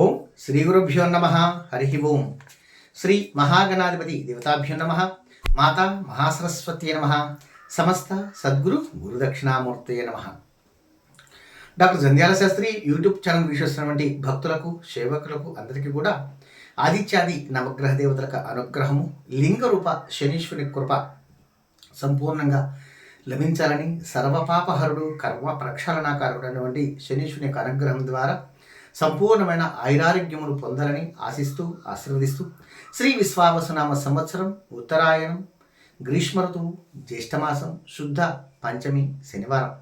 ఓం శ్రీ గురుభ్యో నమ. హరి ఓం. శ్రీ మహాగణాధిపతి దేవతాభ్యో నమ. మాత మహాసరస్వతి నమ. సమస్త సద్గురు గురుదక్షిణామూర్తయ నమ. Doctor Jandhyala Sastri YouTube channel వీక్షిస్తున్నటువంటి భక్తులకు సేవకులకు అందరికీ కూడా ఆదిత్యాది నవగ్రహ దేవతలకు అనుగ్రహము లింగ రూప శనీశ్వరి కృప సంపూర్ణంగా లభించాలని సర్వపాపహరుడు కర్మ ప్రక్షాళనాకారుడు అయినటువంటి శనీశ్వరుని యొక్క అనుగ్రహం ద్వారా సంపూర్ణమైన ఐరారోగ్యమును పొందాలని ఆశిస్తూ ఆశీర్వదిస్తూ శ్రీ విశ్వావసనామ సంవత్సరం ఉత్తరాయణం గ్రీష్మ ఋతువు జ్యేష్ఠమాసం శుద్ధ పంచమి శనివారం.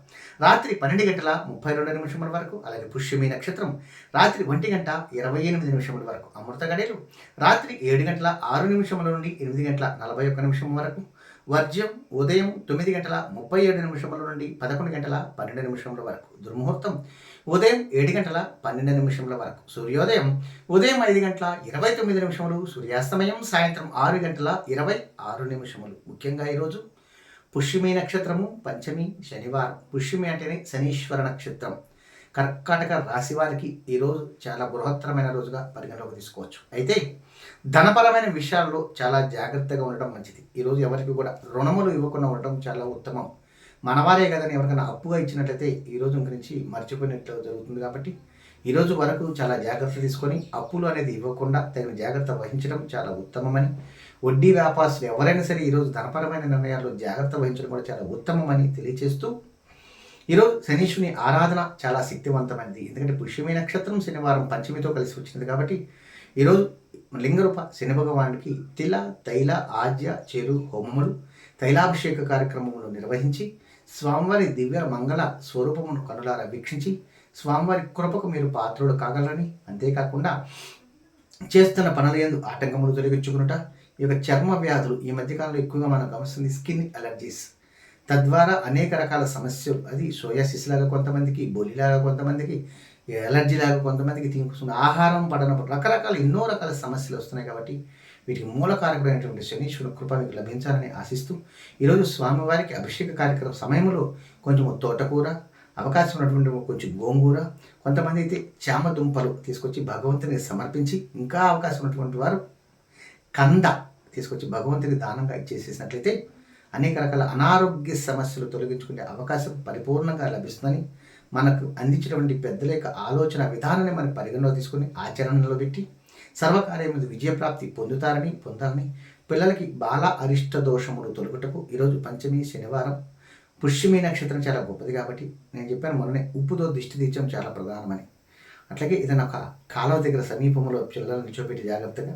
రాత్రి పన్నెండు గంటల ముప్పై రెండు నిమిషముల వరకు అలాగే పుష్యమి నక్షత్రం రాత్రి ఒంటి గంట ఇరవై ఎనిమిది నిమిషముల వరకు. అమృత గడియలు రాత్రి ఏడు గంటల ఆరు నిమిషముల నుండి ఎనిమిది గంటల నలభై ఒక్క నిమిషం వరకు. వర్జ్యం ఉదయం తొమ్మిది గంటల ముప్పై ఏడు నిమిషముల నుండి పదకొండు గంటల పన్నెండు నిమిషముల వరకు. దుర్ముహూర్తం ఉదయం ఏడు గంటల పన్నెండు నిమిషముల వరకు. సూర్యోదయం ఉదయం ఐదు గంటల ఇరవై తొమ్మిది నిమిషములు సూర్యాస్తమయం సాయంత్రం ఆరు గంటల ఇరవై ఆరు నిమిషములు. ముఖ్యంగా ఈరోజు పుష్యమి నక్షత్రము పంచమి శనివారం. పుష్యమి అంటేనే శనీశ్వర నక్షత్రం. కర్కాటక రాశి వారికి ఈరోజు చాలా బృహత్తరమైన రోజుగా పరిగణలోకి తీసుకోవచ్చు. అయితే ధనపరమైన విషయాల్లో చాలా జాగ్రత్తగా ఉండటం మంచిది. ఈరోజు ఎవరికి కూడా రుణములు ఇవ్వకుండా ఉండటం చాలా ఉత్తమం. మనవారే కదని ఎవరికైనా అప్పుగా ఇచ్చినట్లయితే ఈ రోజు గురించి మర్చిపోయినట్లు జరుగుతుంది కాబట్టి ఈరోజు వరకు చాలా జాగ్రత్త తీసుకొని అప్పులు అనేది ఇవ్వకుండా తగిన జాగ్రత్త వహించడం చాలా ఉత్తమమని వడ్డీ వ్యాపారస్తులు ఎవరైనా సరే ఈరోజు ధనపరమైన నిర్ణయాల్లో జాగ్రత్త వహించడం కూడా చాలా ఉత్తమమని తెలియజేస్తూ ఈరోజు శనీశ్వని ఆరాధన చాలా శక్తివంతమైనది. ఎందుకంటే పుష్యమి నక్షత్రం శనివారం పంచమితో కలిసి వచ్చింది కాబట్టి ఈరోజు లింగరూప శని భగవానుడికి తిల తైల ఆజ్య చేరు హోమములు తైలాభిషేక కార్యక్రమములు నిర్వహించి స్వామివారి దివ్య మంగళ స్వరూపమును కనులారా వీక్షించి స్వామివారి కృపకు మీరు పాత్రుడు కాగలరని అంతేకాకుండా చేస్తున్న పనుల ఎందు ఆటంకములు తొలగించుకున్నట ఈ యొక్క చర్మ వ్యాధులు ఈ మధ్యకాలంలో ఎక్కువగా మనం గమనిస్తుంది స్కిన్ అలర్జీస్ తద్వారా అనేక రకాల సమస్యలు. అది సోయాసిస్ లాగా కొంతమందికి బొలిలాగా కొంతమందికి ఎలర్జీ లాగా కొంతమందికి తీసుకున్న ఆహారం పడనప్పుడు రకరకాల ఎన్నో రకాల సమస్యలు వస్తున్నాయి కాబట్టి వీటికి మూలకారకుడైనటువంటి శనీశ్వరుడు కృప మీకు లభించాలని ఆశిస్తూ ఈరోజు స్వామివారికి అభిషేక కార్యక్రమం సమయంలో కొంచెం తోటకూర అవకాశం ఉన్నటువంటి కొంచెం గోంగూర కొంతమంది అయితే చామ దుంపలు తీసుకొచ్చి భగవంతుని సమర్పించి ఇంకా అవకాశం ఉన్నటువంటి వారు కంద తీసుకొచ్చి భగవంతుని దానంగా ఇచ్చేసేసినట్లయితే అనేక రకాల అనారోగ్య సమస్యలు తొలగించుకునే అవకాశం పరిపూర్ణంగా లభిస్తుందని మనకు అందించినటువంటి పెద్దల యొక్క ఆలోచన విధానాన్ని మనం పరిగణలో తీసుకుని ఆచరణలో పెట్టి సర్వకార్యములు విజయప్రాప్తి పొందుతారని పొందాలని పిల్లలకి బాల అరిష్ట దోషములు తొలగుటకు ఈరోజు పంచమి శనివారం పుష్యమి నక్షత్రం చాలా గొప్పది కాబట్టి నేను చెప్పాను మొన్ననే ఉప్పుతో దిష్టి తీర్చడం చాలా ప్రధానమని. అట్లాగే ఏదైనా ఒక కాలువ దగ్గర సమీపంలో పిల్లలను నిల్చోబెట్టి జాగ్రత్తగా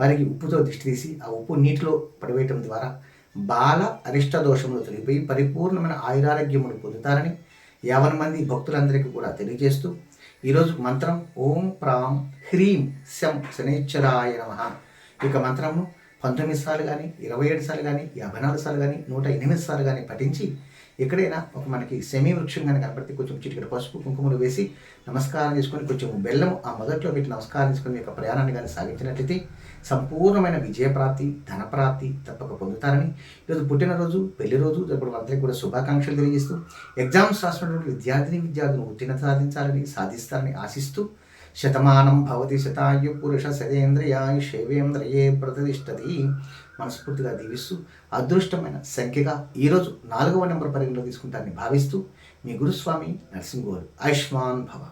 వారికి ఉప్పుతో దిష్టి తీసి ఆ ఉప్పు నీటిలో పడివేయటం ద్వారా బాల అరిష్ట దోషములు తొలగిపోయి పరిపూర్ణమైన ఆయురారోగ్యములు పొందుతారని యావన మంది భక్తులందరికీ కూడా తెలియజేస్తూ ఈరోజు మంత్రం ఓం ప్రాం హ్రీం శం శనేశ్వరాయ నమ. ఈ యొక్క మంత్రము పంతొమ్మిది సార్లు కానీ ఇరవై ఏడు సార్లు కానీ యాభై నాలుగు సార్లు కానీ నూట ఎనిమిది సార్లు కానీ పఠించి ఎక్కడైనా ఒక మనకి సెమీ వృక్షం కానీ కనపడితే కొంచెం చిటికెడు పసుపు కుంకుమలు వేసి నమస్కారం చేసుకొని కొంచెం బెల్లం ఆ మొదట్లో పెట్టి నమస్కారం చేసుకొని మీ యొక్క ప్రయాణాన్ని కానీ సాగించినట్లయితే సంపూర్ణమైన విజయప్రాప్తి ధనప్రాప్తి తప్పక పొందుతారని ఈరోజు పుట్టినరోజు పెళ్ళి రోజు ఇప్పుడు అందరికీ కూడా శుభాకాంక్షలు తెలియజేస్తూ ఎగ్జామ్స్ రాసినటువంటి విద్యార్థిని విద్యార్థులు ఉత్తీర్ణత సాధించాలని సాధిస్తారని ఆశిస్తూ శతమానం భవతి శతాయు పురుష శతేంద్రియాయు శైవేంద్రియే ప్రతిష్టది మనస్ఫూర్తిగా దీవిస్తూ అదృష్టమైన సంఖ్యగా ఈరోజు నాలుగవ నెంబర్ పరిగణలో తీసుకుంటారని భావిస్తూ మీ గురుస్వామి నరసింహుడు ఆయుష్మాన్ భవ.